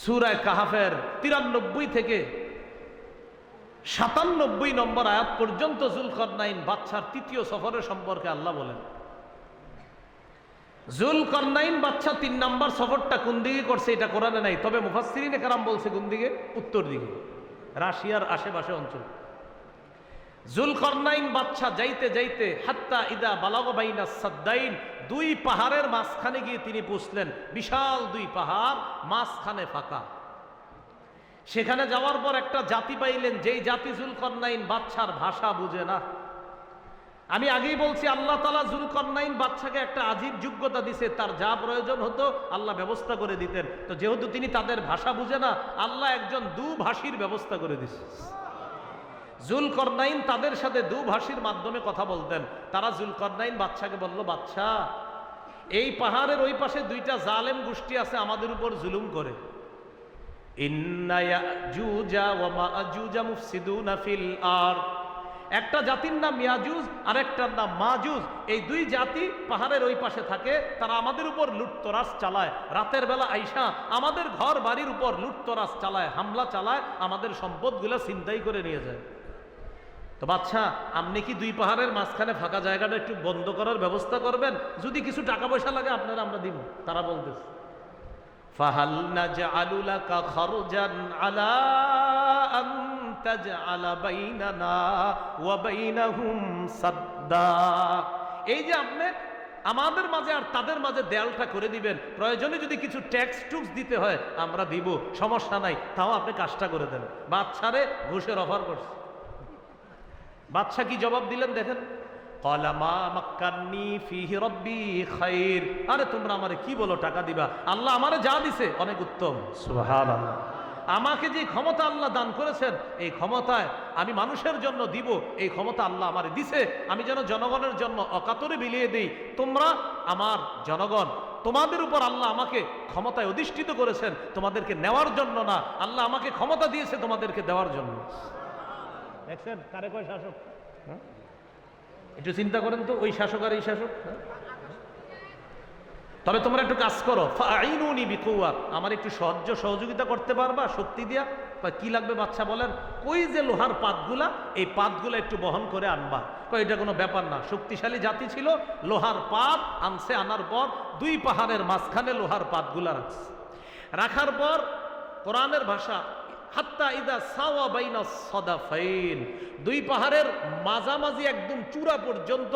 সুরায় কাহাফের তিরানব্বই থেকে সাতানব্বই নম্বর আয়াত পর্যন্ত জুলকরনাইন বাচ্চার তৃতীয় সফরের সম্পর্কে আল্লাহ বলেন। জুলকরনাইন বাচ্চা তিন নম্বর সফরটা কোন দিকে করছে এটা কোরআনে নাই, তবে মুফাসসিরিনে কারাম বলছে কোন দিকে? উত্তর দিকে, রাশিয়ার আশেপাশে অঞ্চল। জুলকরনাইন বাচ্চা যাইতে যাইতে হাত্তা ইদা বালাগবাইনা সাদ্দাইন দুই পাহাড়ের মাঝখানে গিয়ে তিনি পুষলেন। বিশাল দুই পাহাড়, মাঝখানে ফাঁকা। সেখানে যাওয়ার পর একটা জাতি পাইলেন, যেই জাতি জুলকরনাইন বাচ্চার ভাষা বুঝে না। আমি আগেই বলছি, আল্লাহ তালা জুলকরনাইন বাচ্চাকে একটা আজীব যোগ্যতা দিছে, তার যা প্রয়োজন হতো আল্লাহ ব্যবস্থা করে দিতেন। তো যেহেতু তিনি তাদের ভাষা বুঝে না, আল্লাহ একজন দুভাষীর ব্যবস্থা করে দিছে। জুলকরনাইন তাদের সাথে দুভাষীর মাধ্যমে কথা বলতেন। তারা জুলকরনাইন বাচ্চাকে বলল বাচ্চা এই পাহাড়ের ওই পাশে দুইটা জালেম গোষ্ঠী আছে, আমাদের উপর জুলুম করে। একটা জাতির নাম ইয়াজুজ আর একটার নাম মাজুজ। এই দুই জাতি পাহাড়ের ওই পাশে থাকে, তারা আমাদের উপর লুটতরাস চালায়। রাতের বেলা আইসা আমাদের ঘর বাড়ির উপর লুটতরাস চালায়, হামলা চালায়, আমাদের সম্পদগুলো ছিনতাই করে নিয়ে যায়। তো বাচ্চা আপনি কি দুই পাহাড়ের মাঝখানে ফাঁকা জায়গাটা একটু বন্ধ করার ব্যবস্থা করবেন? যদি কিছু টাকা পয়সা লাগে, আপনারা আমরা দিব। তারা বলতেছে, ফাহাল নাজআলু লাকা খরজান আলা তাজআলা বাইনানা ওয়া বাইনাহুম সাদ্দা। এই যে আপনি আমাদের মাঝে আর তাদের মাঝে দেয়ালটা করে দিবেন, প্রয়োজনে যদি কিছু ট্যাক্স টুক্স দিতে হয়, আমরা দিব। সমস্যা নাই, তাও আপনি কাজটা করে দেন। বাচ্চারে ঘুষের অফার করছে। বাদশাহ কি জবাব দিলেন দেখেন? আরে তোমরা আমারে কি বলো টাকা দিবা? আল্লাহ আমারে যা দিছে অনেক উত্তম। আমাকে যে ক্ষমতা আল্লাহ দান করেছেন এই ক্ষমতায় আমি মানুষের জন্য দিব এই ক্ষমতা আল্লাহ আমার দিছে। আমি যেন জনগণের জন্য অকাতরে বিলিয়ে দিই। তোমরা আমার জনগণ তোমাদের উপর আল্লাহ আমাকে ক্ষমতায় অধিষ্ঠিত করেছেন তোমাদেরকে নেওয়ার জন্য না। আল্লাহ আমাকে ক্ষমতা দিয়েছে তোমাদেরকে দেওয়ার জন্য। দেখছেন? কারে কয় শাসক? হ্যাঁ? একটু চিন্তা করেন তো, ওই শাসক আর এই শাসক হ্যাঁ? তবে তোমরা একটু কাজ করো। আমার একটু সহ্য সহযোগিতা করতে পারবা? শক্তি দিয়া? কয়, কি লাগবে বাচ্চা বলেন? কই যে লোহার পাতগুলা? এই পাতগুলা একটু বহন করে আনবা। এটা কোনো ব্যাপার না। শক্তিশালী জাতি ছিল, লোহার পাত আনছে, আনার পর দুই পাহাড়ের মাঝখানে লোহার পাতগুলা রাখছে। রাখার পর কোরআনের ভাষা হাত্তা ইদা সাওয়া বাইনা সদাফাইন। দুই পাহাড়ের মাঝামাঝি একদম চূড়া পর্যন্ত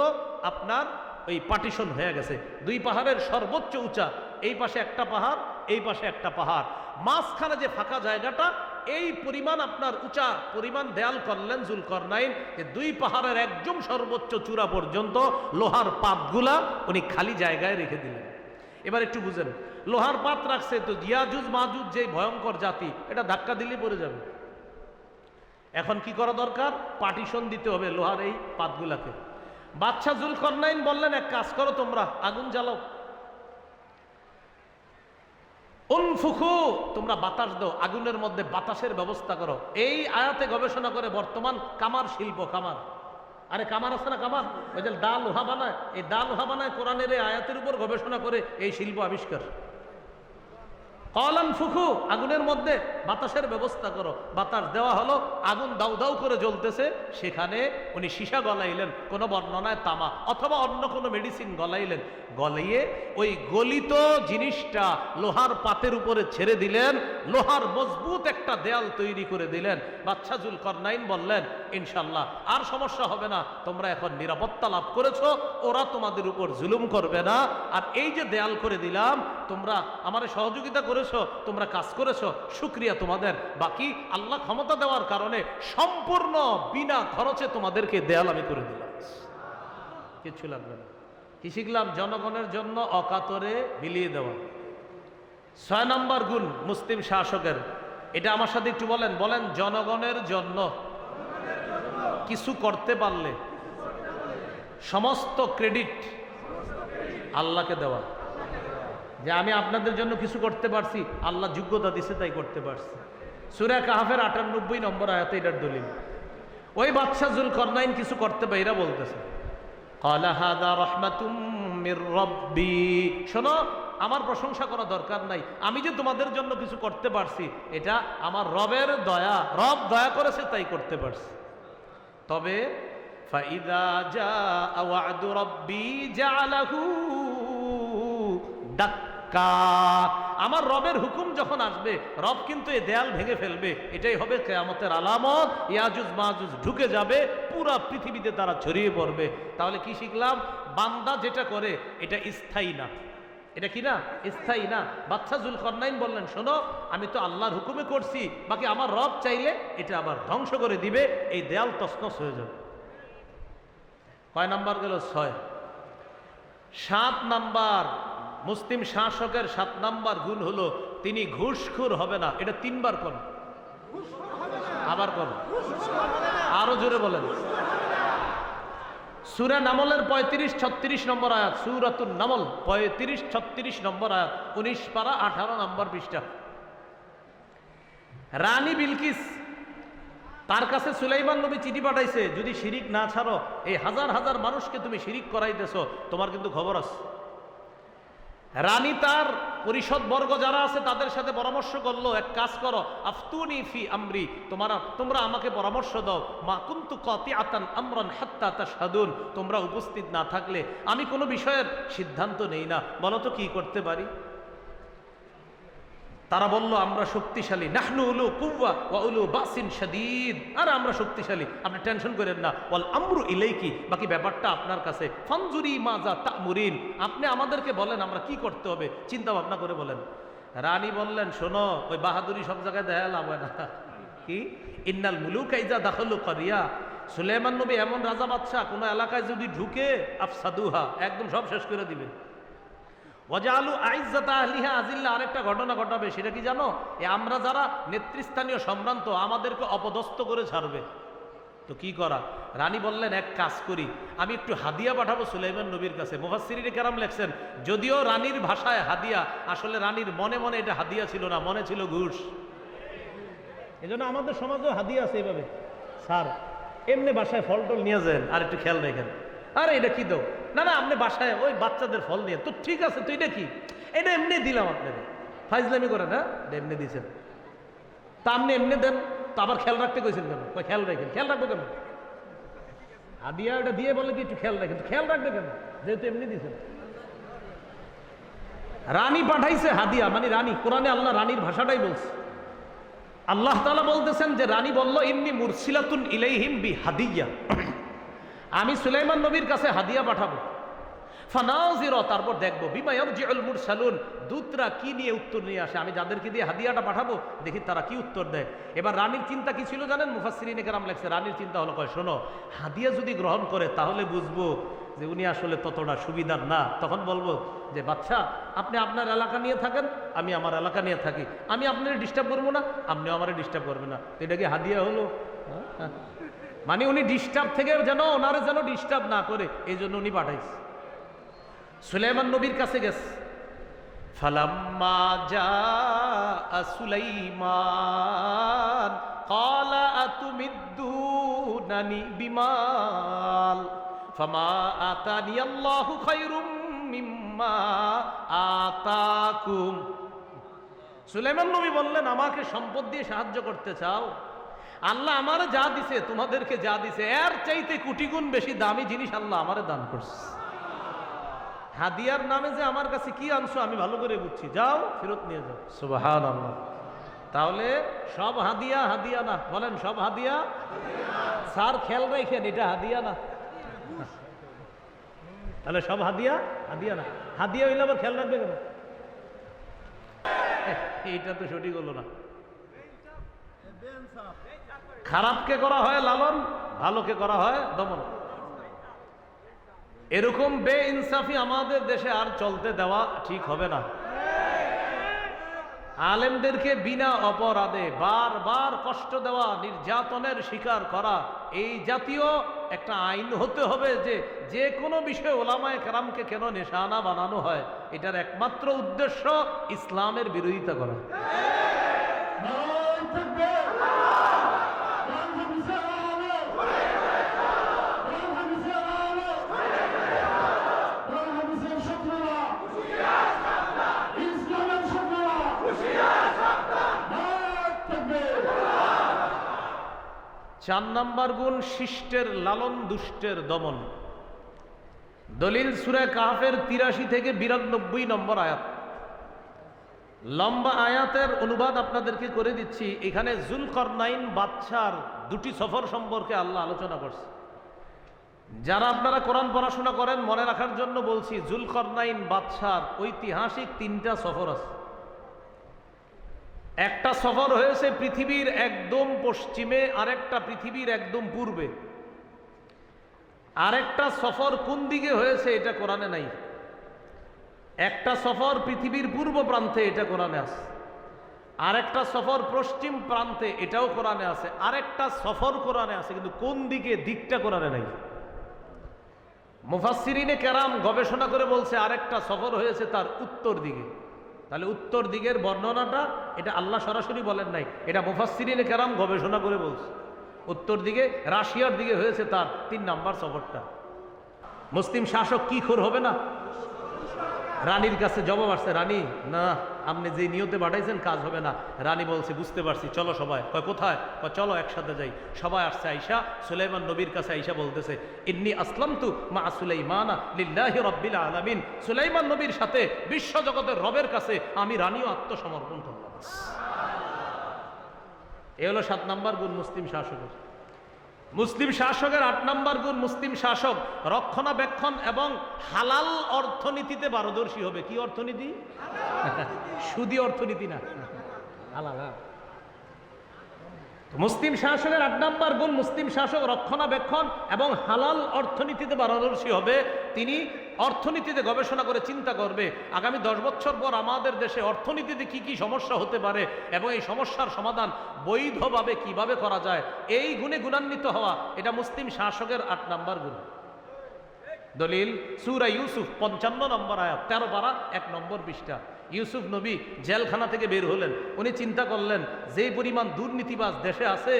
আপনার ওই পার্টিশন হয়ে গেছে। দুই পাহাড়ের সর্বোচ্চ উঁচা, এই পাশে একটা পাহাড়, এই পাশে একটা পাহাড়। মাঝখানে যে ফাঁকা জায়গাটা, এই পরিমাণ আপনার উঁচা পরিমাণ দেয়াল করলেন জুলকরনাইন যে দুই পাহাড়ের একদম সর্বোচ্চ চূড়া পর্যন্ত লোহার পাতগুলা উনি খালি জায়গায় রেখে দিলেন। এবার একটু বুঝেন লোহার পাত রাখছে তো জিয়াজুজ মাজুজ যে ভয়ঙ্কর জাতি, এটা ধাক্কা দিলেই পড়ে যাবে। এখন কি করা দরকার? পার্টিশন দিতে হবে লোহার এই পাতগুলাকে। বাচ্চা জুলকরনাইন বললেন, এক কাজ করো তোমরা, আগুন জ্বালাও। উনফুখু, তোমরা বাতাস দাও, আগুনের মধ্যে বাতাসের ব্যবস্থা করো। এই আয়াতে গবেষণা করে বর্তমান কামার শিল্প, কামার। আরে কামার আছে না কামার? ওই যে ডাল লোহা বানায়, এই ডাল লোহা বানায় কোরআনের আয়াতের উপর গবেষণা করে এই শিল্প আবিষ্কার। কলান ফুকু, আগুনের মধ্যে বাতাসের ব্যবস্থা করো। বাতাস দেওয়া হলো, আগুন দাউ দাউ করে জ্বলতেছে, সেখানে উনি সীসা গলাইলেন, কোনো বর্ণনায় তামা, অথবা অন্য কোনো মেডিসিন গলাইলেন। গলাইয়ে ওই গলিত জিনিসটা লোহার পাতের উপরে ছেড়ে দিলেন, লোহার মজবুত একটা দেয়াল তৈরি করে দিলেন। বাচ্চা জুল করনাইন বললেন ইনশাল্লাহ আর সমস্যা হবে না, তোমরা এখন নিরাপত্তা লাভ করেছ, ওরা তোমাদের উপর জুলুম করবে না। আর এই যে দেয়াল করে দিলাম তোমরা আমার সহযোগিতা করেছ, তোমরা কাজ করেছ, শুক্রিয়া তোমাদের। বাকি আল্লাহ ক্ষমতা দেওয়ার কারণে সম্পূর্ণ বিনা খরচে তোমাদেরকে দেয়াল আমি করে দিলাম। কিছু লাগবে না। কি শিখলাম? জনগণের জন্য অকাতরে বিলিয়ে দেওয়া। ছয় নম্বর গুণ মুসলিম শাসকের। এটা আমার সাথে একটু বলেন। বলেন, জনগণের জন্য কিছু করতে পারলে সমস্ত ক্রেডিট আল্লাহকে দেওয়া। যে আমি আপনাদের জন্য কিছু করতে পারছি, আল্লাহ যোগ্যতা দিছে, তাই করতে পারছি। সুরা কাহাফের আটানব্বই নম্বর আয়াতে এটার দলিল। ওই বাদশাহ জুল কর্নাইন কিছু করতে পারে, এরা বলতেছে শোনো, আমার প্রশংসা করা দরকার নাই। আমি যে তোমাদের জন্য কিছু করতে পারছি, এটা আমার রবের দয়া। রব দয়া করেছে, তাই করতে পারছি। তবে ডাক আমার রবের হুকুম যখন আসবে, রব কিন্তু এই দেয়াল ভেঙে ফেলবে। এটাই হবে কেয়ামতের আলামত। ইয়াজুজ মাহুজ ঢুকে যাবে, পুরা পৃথিবীতে তারা ছড়িয়ে পড়বে। তাহলে কি শিখলাম? বান্দা যেটা করে, এটা স্থায়ী না। এটা কি না? স্থায়ী না। বাচ্চা জুলকরনাইন বললেন, শোনো, আমি তো আল্লাহর হুকুমে করছি। বাকি আমার রব চাইলে এটা আবার ধ্বংস করে দিবে। এই দেয়াল তসনস হয়ে যাবে। কয় নাম্বার গেল ছয়। সাত নাম্বার মুসলিম শাসকের সাত নাম্বার গুণ হলো তিনি ঘুষখোর হবে না। এটা তিনবার কোন। আবার কোন। আরও জোরে বলেন। সুরা নামলের পঁয়ত্রিশ, ছত্রিশ নম্বর আয়াত সুরাতুল নামল, পঁয়ত্রিশ, ছত্রিশ নম্বর আয়াত, উনিশ পারা, আঠারো নম্বর পৃষ্ঠা। রানী বিলকিস, তার কাছে সুলাইমান নবী চিঠি পাঠাইছে, যদি শিরিক না ছাড়ো, এই হাজার হাজার মানুষকে তুমি শিরিক করাইতেছো, তোমার কিন্তু খবর আছে। রানী তার পরিষদ বর্গ যারা আছে তাদের সাথে পরামর্শ করল, এক কাজ করো, আফতুনি ফি আমরি, তোমার, তোমরা আমাকে পরামর্শ দাও, মা কুন্তু কতি আতান আমরান হাত্তা তা সাধুন তোমরা উপস্থিত না থাকলে আমি কোনো বিষয়ের সিদ্ধান্ত নেই না। বলো তো কী করতে পারি? তারা বলল, আমরা শক্তিশালী। নাহনু উলু কুব্বা ওয়া উলু বাসিন শাদীদ। আর, আমরা শক্তিশালী। আপনি টেনশন করেন না। বল আমরু ইলাইকি। বাকি ব্যাপারটা আপনার কাছে। ফানজুরি মাজা তামুরিন। আপনি আমাদেরকে বলেন, আমরা কি করতে হবে? চিন্তা ভাবনা করে বলেন। রানী বললেন, শোনো, ওই বাহাদুরি সব জায়গায় দেখা লাভ না। কি? ইন্নাল মুলুক ইজা দাখলু করিয়া। সুলেমান নবী এমন রাজা বাদশাহ, কোনো এলাকায় যদি ঢুকে, আফসাদুহা, একদম সব শেষ করে দিবে। ওয়াজালু আইজ্জাতা আহলিহা আজিল্লা, আরেকটা ঘটনা ঘটাবে, সেটা কি জানো? এ আমরা যারা নেতৃস্থানীয় সম্ভ্রান্ত, আমাদেরকে অপদস্থ করে ছাড়বে। তো কি করা? রানী বললেন, এক কাজ করি, আমি একটু হাদিয়া পাঠাবো সুলাইমান নবীর কাছে। মুফাসসিরিনে কেরাম লেখছেন, যদিও রানীর ভাষায় হাদিয়া, আসলে রানীর মনে মনে এটা হাদিয়া ছিল না, মনে ছিল ঘুষ। এজন্য আমাদের সমাজেও হাদিয়া আছে এইভাবে স্যার, এমনি বাসায় ফল টল নিয়ে যান, আর একটু খেয়াল রেখেন। আরে, এটা কি দাও না না, আপনি বাসায় ওই বাচ্চাদের ফল নিয়ে, তো ঠিক আছে, তুই এটা কি এটা এমনি দিলাম আপনাকে। ফাইজলামি করেন হ্যাঁ? এটা এমনি দিয়েছেন তা আপনি এমনি দেন, তো আবার খেয়াল রাখতে কইছেন কেন? খেয়াল রাখেন, খেয়াল রাখব কেন? হাদিয়া ওটা দিয়ে বলে কি একটু খেয়াল রাখেন খেয়াল রাখবে কেন? যেহেতু এমনি দিয়েছেন রানী পাঠাইছে হাদিয়া মানে রানী, কোরআনে আল্লাহ রানীর ভাষাটাই বলছে। আল্লাহ তালা বলতেছেন যে, রানী বলল, ইন্নি মুরসিলাতুন ইলাইহিম বি হাদিয়া আমি সুলাইমান নবীর কাছে হাদিয়া পাঠাবো। ফানাজির, তারপর দেখব বিমায়ম জিউল মুরসালুন, দূতরা কি নিয়ে উত্তর নিয়ে আসে? আমি যাদেরকে দিয়ে হাদিয়াটা পাঠাবো, দেখি তারা কি উত্তর দেয়। এবার রানীর চিন্তা কি ছিল জানেন? মুফাসসিরিনে কেরাম লেখছে, রানীর চিন্তা হলো, কয়, শোনো, হাদিয়া যদি গ্রহণ করে, তাহলে বুঝব যে উনি আসলে ততটা সুবিধার না। তখন বলব যে বাচ্চা আপনি আপনার এলাকা নিয়ে থাকেন, আমি আমার এলাকা নিয়ে থাকি। আমি আপনার ডিস্টার্ব করব না, আপনিও আমার ডিস্টার্ব করবেন না। তো এটা কি হাদিয়া হলো? হ্যাঁ? মানে উনি ডিস্টার্ব থেকে যেন ওনারা যেন ডিস্টার্ব না করে এই জন্য উনি পাঠাইছে। সুলাইমান নবীর কাছে গেছে। ফালাম্মা যা বিমাল মিম্মা আতাকুম। সুলাইমান নবী বললেন, আমাকে সম্পদ দিয়ে সাহায্য করতে চাও? আল্লাহ আমারে যা দিছে, তোমাদেরকে যা দিছে, এর চাইতে কোটি গুণ বেশি দামি জিনিস আল্লাহ আমারে দান করছে। হাদিয়ার নামে যে আমার কাছে কি আনছো আমি ভালো করে বুঝছি। যাও, ফেরত নিয়ে যাও। সুবাহান আল্লাহ তাহলে সব হাদিয়া হাদিয়া না। বলেন, সব হাদিয়া? স্যার এটা হাদিয়া না। তাহলে সব হাদিয়া? হাদিয়া না। হাদিয়া হইলে আবার খেয়াল রাখবে কেন? এইটা তো সঠিক হলো না। খারাপকে করা হয় লালন, ভালোকে করা হয় দমন। এরকম বে ইনসাফি আমাদের দেশে আর চলতে দেওয়া ঠিক হবে না। আলেমদেরকে বিনা অপরাধে বারবার কষ্ট দেওয়া, নির্যাতনের শিকার করা, এই জাতীয় একটা আইন হতে হবে যে যে কোনো বিষয়ে ওলামায় কেরামকে কেন নিশানা বানানো হয়, এটার একমাত্র উদ্দেশ্য ইসলামের বিরোধিতা করা। চার নাম্বার গুণ শিষ্টের লালন দুষ্টের দমন। দলিল সুরে কাহাফের তিরাশি থেকে বিরানব্বই নম্বর আয়াত। লম্বা আয়াতের অনুবাদ আপনাদেরকে করে দিচ্ছি। এখানে জুলকরনাইন বাচ্চার দুটি সফর সম্পর্কে আল্লাহ আলোচনা করছে। যারা আপনারা কোরআন পড়াশোনা করেন, মনে রাখার জন্য বলছি, জুলকরনাইন বাচ্চার ঐতিহাসিক তিনটা সফর আছে। একটা সফর হয়েছে পৃথিবীর একদম পশ্চিমে, আরেকটা পৃথিবীর একদম পূর্বে। আরেকটা সফর কোন দিকে হয়েছে এটা কোরআনে নাই। একটা সফর পৃথিবীর পূর্ব প্রান্তে এটা কোরআনে আছে। আরেকটা সফর পশ্চিম প্রান্তে এটাও কোরআনে আছে। আরেকটা সফর কোরআনে আছে, কিন্তু কোন দিকে দিকটা কোরআনে নাই। মুফাসসিরিনে কেরাম গবেষণা করে বলছে আরেকটা সফর হয়েছে তার উত্তর দিকে। তাহলে উত্তর দিকের বর্ণনাটা, এটা আল্লাহ সরাসরি বলেন নাই, এটা মুফাসিরিন কেরাম গবেষণা করে বলছে। উত্তর দিকে, রাশিয়ার দিকে হয়েছে তার তিন নাম্বার সফরটা। মুসলিম শাসক কি খোর হবে না? রানীর কাছে জবাব আসছে, রানী, না, আপনি যে নিয়তে পাঠাইছেন কাজ হবে না। রানী বলছে, বুঝতে পারছি, চলো সবাই। কয়, কোথায়? কয়, চলো একসাথে যাই। সবাই আসছে আইসা, সুলাইমান নবীর কাছে আইসা বলতেছে, ইন্নি আসলাম তু মা সুলাইমানা লিল্লাহি রব্বিল আলামিন। সুলাইমান নবীর সাথে বিশ্ব জগতের রবের কাছে আমি রানীও আত্মসমর্পণ করলাম। এ হলো সাত নাম্বার গুণ মুসলিম শাসকের মুসলিম শাসকের আট নম্বর গুণ মুসলিম শাসক রক্ষণাবেক্ষণ এবং হালাল অর্থনীতিতে পারদর্শী হবে। কি অর্থনীতি? সুদী অর্থনীতি না। হালাল হ্যাঁ। মুসলিম শাসকের আট নম্বর গুণ মুসলিম শাসক রক্ষণাবেক্ষণ এবং হালাল অর্থনীতিতে পারদর্শী হবে। তিনি অর্থনীতিতে গবেষণা করে চিন্তা করবে, আগামী দশ বছর পর আমাদের দেশে অর্থনীতিতে কি কি সমস্যা হতে পারে এবং এই সমস্যার সমাধান বৈধভাবে কীভাবে করা যায়, এই গুণে গুণান্বিত হওয়া, এটা মুসলিম শাসকের আট নাম্বার গুণ। দলিল, সুরা ইউসুফ, পঞ্চান্ন নম্বর আয়াত, তেরো পারা, এক নম্বর পৃষ্ঠা। ইউসুফ নবী জেলখানা থেকে বের হলেন। উনি চিন্তা করলেন যে পরিমাণ দুর্নীতিবাজ দেশে আছে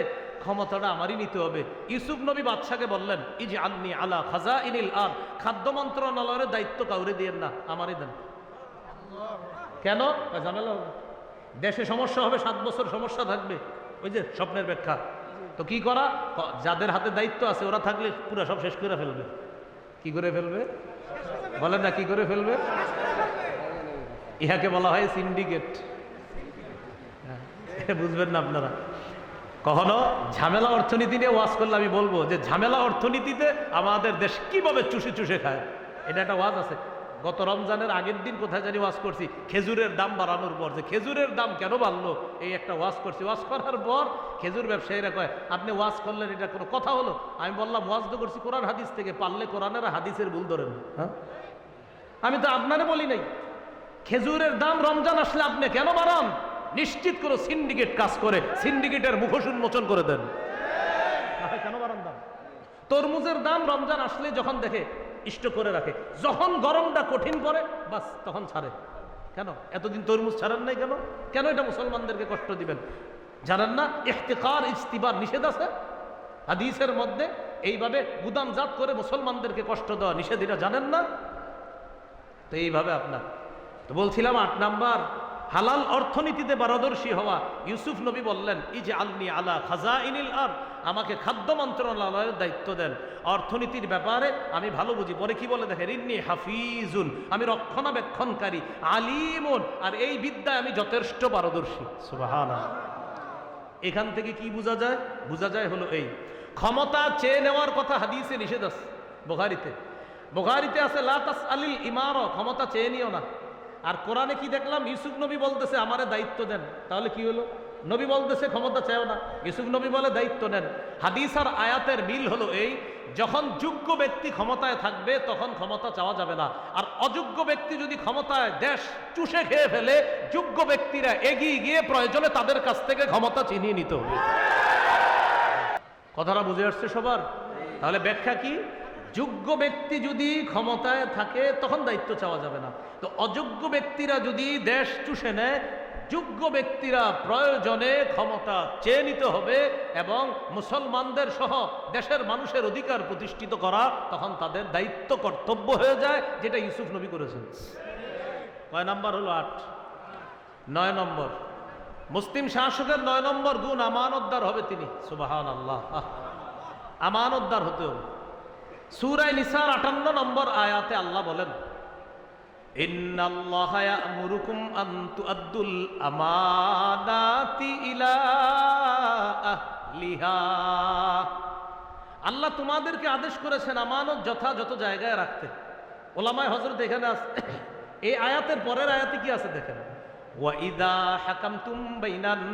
ক্ষমতাটা আমারই নিতে হবে। ইউসুফ নবী বাদশাকে বললেন ইজ আন্নি আলা খাজা ইনিল আর খাদ্য মন্ত্রণালয়ের দায়িত্ব কাউরে দিয়েন না, আমারই দেন। কেন? জানালো দেশে সমস্যা হবে, সাত বছর সমস্যা থাকবে। ওই যে স্বপ্নের ব্যাখ্যা। তো কি করা? যাদের হাতে দায়িত্ব আছে, ওরা থাকলে পুরো সব শেষ করে ফেলবে। কি করে ফেলবে? বলেন না, কি করে ফেলবে? ইহাকে বলা হয় সিন্ডিকেট। বুঝবেন না আপনারা। কখনো ঝামেলা অর্থনীতি নিয়ে ওয়াজ করলে আমি বলব যে ঝামেলা অর্থনীতিতে আমাদের দেশ কীভাবে চুষে চুষে খায়? এটা একটা ওয়াজ আছে। গত রমজানের আগের দিন কোথায় জানি ওয়াজ করছি, খেজুরের দাম বাড়ানোর পর যে খেজুরের দাম কেন বাড়লো, এই একটা ওয়াজ করছি। ওয়াজ করার পর খেজুর ব্যবসায়ীরা কয়, আপনি ওয়াজ করলেন, এটা কোনো কথা হলো? আমি বললাম, ওয়াজ তো করছি কোরআন হাদিস থেকে, পারলে কোরআনের হাদিসের ভুল ধরেন। হ্যাঁ? আমি তো আপনারে বলি নাই। খেজুরের দাম রমজান আসলে আপনি কেন বাড়ান? নিশ্চিত করে সিন্ডিকেট কাজ করে সিন্ডিকেটের মুখোশ উন্মোচন করে দেন। কেন বাড়ান দাম তরমুজের দাম রমজান আসলে যখন দেখে ইষ্ট করে রাখে। যখন গরমটা কঠিন পড়ে বাস তখন ছাড়ে। কেন? এতদিন তরমুজ ছাড়েন নাই কেন? কেন এটা মুসলমানদেরকে কষ্ট দিবেন? জানেন না ইফতেকার ইস্তিবার নিষেধ আছে? হাদিসের মধ্যে এইভাবে গুদামজাত করে মুসলমানদেরকে কষ্ট দেওয়া নিষেধ এটা জানেন না? তো এইভাবে আপনার। তো বলছিলাম আট নাম্বার হালাল অর্থনীতিতে পারদর্শী হওয়া ইউসুফ নবী বললেন ই যে আলনি আলা খাজা ইনিল আর আমাকে খাদ্য মন্ত্রণালয়ের দায়িত্ব দেন। অর্থনীতির ব্যাপারে আমি ভালো বুঝি। পরে কি বলে দেখেন, ইন্নি হাফিজুন, আমি রক্ষণাবেক্ষণকারী, আলিমুন। আর এই বিদ্যায় আমি যথেষ্ট পারদর্শী। এখান থেকে কি বোঝা যায়? বোঝা যায় হলো এই। ক্ষমতা চেয়ে নেওয়ার কথা হাদিসে নিষেধ আছে, বোখারিতে। বোখারিতে আছে লাতাস আলিল ইমারও ক্ষমতা চেয়ে নিও না। আর কোরআনে কি দেখলাম? ইউসুফ নবী বলতেছে, আমারে দায়িত্ব দেন। তাহলে কি হলো? নবী বলতেছে, ক্ষমতা চাও না। ইউসুফ নবী বলে, দায়িত্ব নেন। হাদিস আর আয়াতের মিল হলো এই, যখন যোগ্য ব্যক্তি ক্ষমতায় থাকবে, তখন ক্ষমতা চাওয়া যাবে না। আর অযোগ্য ব্যক্তি যদি ক্ষমতায় দেশ চুষে খেয়ে ফেলে, যোগ্য ব্যক্তিরা এগিয়ে গিয়ে প্রয়োজনে তাদের কাছ থেকে ক্ষমতা চিনিয়ে নিতে হবে। কথাটা বুঝে আসছে সবার? তাহলে ব্যাখ্যা কি? যোগ্য ব্যক্তি যদি ক্ষমতায় থাকে, তখন দায়িত্ব চাওয়া যাবে না। তো অযোগ্য ব্যক্তিরা যদি দেশ চুষে নেয়, যোগ্য ব্যক্তিরা প্রয়োজনে ক্ষমতা চেয়ে নিতে হবে এবং মুসলমানদের সহ দেশের মানুষের অধিকার প্রতিষ্ঠিত করা, তখন তাদের দায়িত্ব কর্তব্য হয়ে যায়, যেটা ইউসুফ নবী করেছেন। কয় নাম্বার হলো আট? নয় নম্বর। মুসলিম শাসকের নয় নম্বর গুণ আমানতদার হবে তিনি। সুবাহান আল্লাহ। আমানতদার হতে হবে। সুরাই নিসার আটান্ন নম্বর আয়াতে আল্লাহ বলেন আল্লাহ তোমাদেরকে আদেশ করেছেন আমানত যথাযথ জায়গায় রাখতে। ওলামায় হজরত এখানে আছে এই আয়াতের পরের আয়াতে কি আছে দেখেন? ওয়াইদা হাকামতুম বাইনান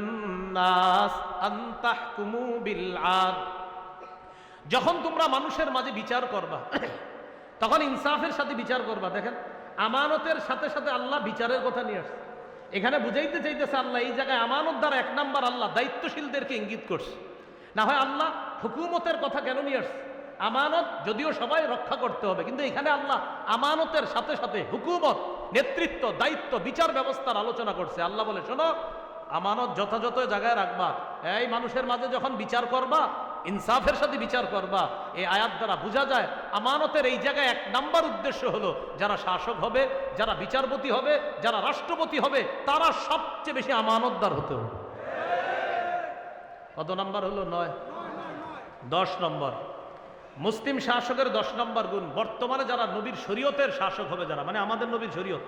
নাস আন তাহকুমু বিল যখন তোমরা মানুষের মাঝে বিচার করবা, তখন ইনসাফের সাথে বিচার করবা। দেখেন, আমানতের সাথে সাথে আল্লাহ বিচারের কথা নিয়ে আসছে। এখানে বুঝাইতে চাইতেছে আল্লাহ, এই জায়গায় আমানত দ্বারা এক নাম্বার আল্লাহ দায়িত্বশীলদেরকে ইঙ্গিত করছে। না হয় আল্লাহ হুকুমতের কথা কেন নিয়ে আসছে? আমানত যদিও সবাই রক্ষা করতে হবে, কিন্তু এখানে আল্লাহ আমানতের সাথে সাথে হুকুমত, নেতৃত্ব, দায়িত্ব, বিচার ব্যবস্থার আলোচনা করছে। আল্লাহ বলে, শোনো, আমানত যথাযথ জায়গায় রাখবা। এই মানুষের মাঝে যখন বিচার করবা ইনসাফের সাথে বিচার করবা, এই আয়াত দ্বারা বোঝা যায়, আমানতের এই জায়গায় এক নাম্বার উদ্দেশ্য হলো, যারা শাসক হবে, যারা বিচারপতি হবে, যারা রাষ্ট্রপতি হবে, তারা সবচেয়ে বেশি আমানতদার হতে হবে। কত নাম্বার হলো? নয়। দশ নম্বর। মুসলিম শাসকের দশ নম্বর গুণ, বর্তমানে যারা নবীর শরীয়তের শাসক হবে যারা মানে আমাদের নবীর শরীয়ত।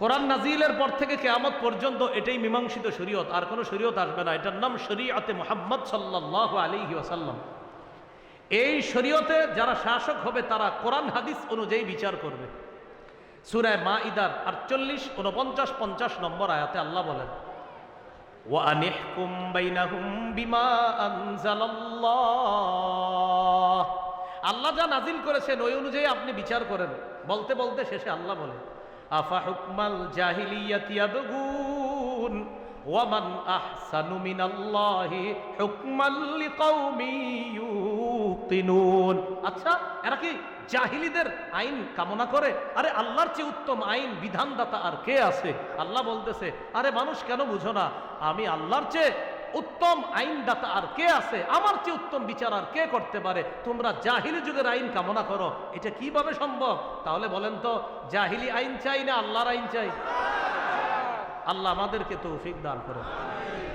কোরআন নাজিলের পর থেকে কেয়ামত পর্যন্ত এটাই মীমাংসিত শরীয়ত, আর কোনো শরীয়ত আসবে না। এটার নাম শরীয়তে মোহাম্মদ সাল্লাহ আলী আসাল্লাম এই শরীয়তে যারা শাসক হবে, তারা কোরআন, হাদিস অনুযায়ী বিচার করবে। সুরায় মা ইদার আটচল্লিশ উনপঞ্চাশ পঞ্চাশ নম্বর আয়াতে আল্লাহ বলেন আল্লাহ যা নাজিল করেছেন, ওই অনুযায়ী আপনি বিচার করেন। বলতে বলতে শেষে আল্লাহ বলেন আফা হুকমাল জাহিলিয়াতি ইয়াবগুন? ওয়ামান আহসানু মিনাল্লাহি হুকমান লিকাউমি আচ্ছা এরা কি জাহিলিদের আইন কামনা করে? আরে আল্লাহর চেয়ে উত্তম আইন বিধানদাতা আর কে আছে? আল্লাহ বলতেছে, আরে মানুষ কেন বুঝো না? আমি আল্লাহর চেয়ে উত্তম আইনদাতা আর কে আছে? আমার চেয়ে উত্তম বিচার আর কে করতে পারে? তোমরা জাহিলি যুগের আইন কামনা করো। এটা কীভাবে সম্ভব? তাহলে বলেন তো, জাহিলি আইন চাই না আল্লাহর আইন চাই? আল্লাহ আমাদেরকে তৌফিক দান করো